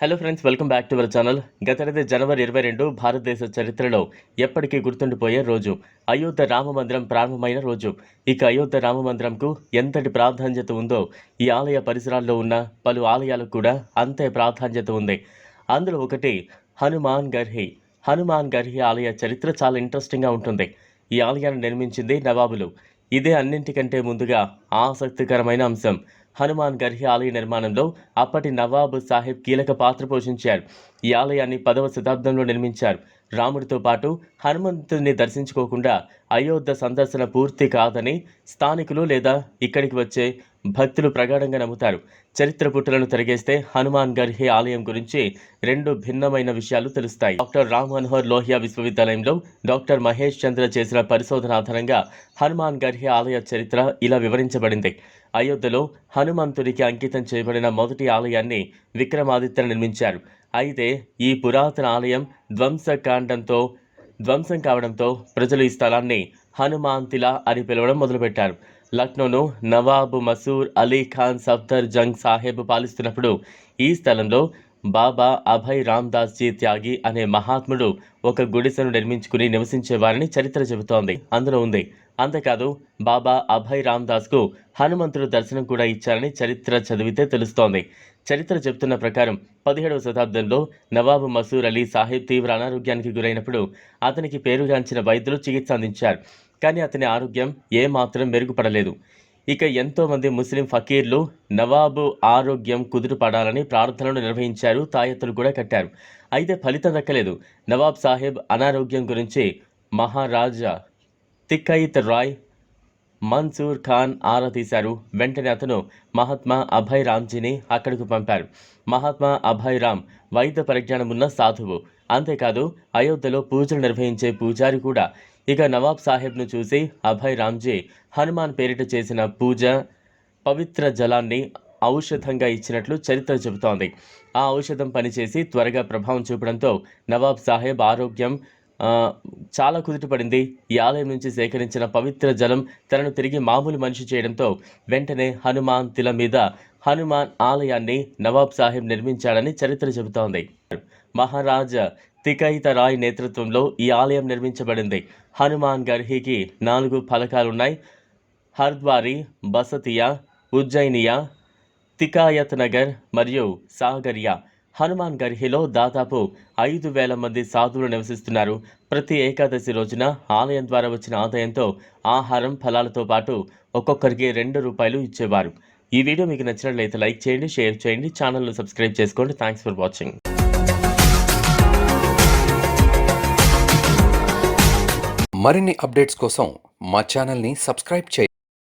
Hello friends welcome back to our channel గతేడాది జనవరి ఇరవై రెండు భారతదేశ చరిత్రలో ఎప్పటికీ గుర్తుండిపోయే రోజు. అయోధ్య రామ మందిరం ప్రారంభమైన రోజు. ఇక అయోధ్య రామ మందిరంకు ఎంతటి ప్రాధాన్యత ఉందో ఈ ఆలయ పరిసరాల్లో ఉన్న పలు ఆలయాలకు కూడా అంతే ప్రాధాన్యత ఉంది. అందులో ఒకటి హనుమాన్ గర్హి. హనుమాన్ గర్హి ఆలయ చరిత్ర చాలా ఇంట్రెస్టింగ్గా ఉంటుంది. ఈ ఆలయాన్ని నిర్మించింది నవాబులు. ఇదే అన్నింటికంటే ముందుగా ఆసక్తికరమైన అంశం. హనుమాన్ గర్హి ఆలయ నిర్మాణంలో అప్పటి నవాబ్ సాహెబ్ కీలక పాత్ర పోషించారు. ఈ ఆలయాన్ని పదవ శతాబ్దంలో నిర్మించారు. రాముడితో పాటు హనుమంతుడిని దర్శించుకోకుండా అయోధ్య సందర్శన పూర్తి కాదని స్థానికులు లేదా ఇక్కడికి వచ్చే భక్తులు ప్రగాఢంగా నమ్ముతారు. చరిత్ర పుట్టులను తరిగేస్తే హనుమాన్ గర్హి ఆలయం గురించి రెండు భిన్నమైన విషయాలు తెలుస్తాయి. డాక్టర్ రామ్ మనోహర్ లోహియా విశ్వవిద్యాలయంలో డాక్టర్ మహేష్ చంద్ర చేసిన పరిశోధన ఆధారంగా హనుమాన్ గర్హి ఆలయ చరిత్ర ఇలా వివరించబడింది. అయోధ్యలో హనుమంతుడికి అంకితం చేయబడిన మొదటి ఆలయాన్ని విక్రమాదిత్య నిర్మించారు. అయితే ఈ పురాతన ఆలయం ధ్వంసకాండంతో ధ్వంసం కావడంతో ప్రజలు ఈ స్థలాన్ని హనుమాంతిలా అని పిలవడం మొదలుపెట్టారు. లక్నోను నవాబు మసూర్ అలీ ఖాన్ సఫ్దర్ జంగ్ సాహెబ్ పాలిస్తున్నప్పుడు ఈ స్థలంలో బాబా అభయ్ రామ్దాస్ జీ త్యాగి అనే మహాత్ముడు ఒక గుడిసెను నిర్మించుకుని నివసించేవారని చరిత్ర చెబుతోంది. అందులో ఉంది. అంతేకాదు బాబా అభయ్ రామ్దాస్కు హనుమంతుడు దర్శనం కూడా ఇచ్చారని చరిత్ర చదివితే తెలుస్తోంది. చరిత్ర చెబుతున్న ప్రకారం పదిహేడవ శతాబ్దంలో నవాబు మసూర్ అలీ సాహిబ్ తీవ్ర అనారోగ్యానికి గురైనప్పుడు అతనికి పేరుగాంచిన వైద్యులు చికిత్స అందించారు. కానీ అతని ఆరోగ్యం ఏమాత్రం మెరుగుపడలేదు. ఇక ఎంతోమంది ముస్లిం ఫకీర్లు నవాబు ఆరోగ్యం కుదురుపడాలని ప్రార్థనలు నిర్వహించారు తాయెత్తులు కూడా కట్టారు. అయితే ఫలితం దక్కలేదు. నవాబ్ సాహెబ్ అనారోగ్యం గురించి మహారాజా తిక్కయిత్ రాయ్ మన్సూర్ ఖాన్ ఆరా తీశారు. వెంటనే అతను మహాత్మా అభయ్ రామ్జీని అక్కడికి పంపారు. మహాత్మా అభయ్ రామ్ వైద్య పరిజ్ఞానం ఉన్న సాధువు. అంతేకాదు అయోధ్యలో పూజలు నిర్వహించే పూజారి కూడా. ఇక నవాబ్ సాహెబ్ను చూసి అభయ్ రామ్జీ హనుమాన్ పేరిట చేసిన పూజ పవిత్ర జలాన్ని ఔషధంగా ఇచ్చినట్లు చరిత్ర చెబుతోంది. ఆ ఔషధం పనిచేసి త్వరగా ప్రభావం చూపడంతో నవాబ్ సాహెబ్ ఆరోగ్యం చాలా కుదుటపడింది. ఈ ఆలయం నుంచి సేకరించిన పవిత్ర జలం తనను తిరిగి మామూలు మనిషి చేయడంతో వెంటనే హనుమాన్ తిల మీద హనుమాన్ ఆలయాన్ని నవాబ్ సాహెబ్ నిర్మించాడని చరిత్ర చెబుతోంది. మహారాజా తికైత రాయ్ నేతృత్వంలో ఈ ఆలయం నిర్మించబడింది. హనుమాన్ గర్హికి నాలుగు ఫలకాలున్నాయి. హర్ద్వారి బసతియా ఉజ్జయినియా తికాయత్ నగర్ మరియు సాగరియా. హనుమాన్ గర్హిలో దాదాపు ఐదు వేల మంది సాధువులు నివసిస్తున్నారు. ప్రతి ఏకాదశి రోజున ఆలయం ద్వారా వచ్చిన ఆదాయంతో ఆహారం ఫలాలతో పాటు ఒక్కొక్కరికి రెండు రూపాయలు ఇచ్చేవారు. ఈ వీడియో మీకు నచ్చినట్లయితే లైక్ చేయండి షేర్ చేయండి ఛానల్ను సబ్స్క్రైబ్ చేసుకోండి. థ్యాంక్స్ ఫర్ వాచింగ్ మరిన్ని అప్డేట్స్ కోసం మా ఛానల్ని సబ్స్క్రైబ్ చేయండి.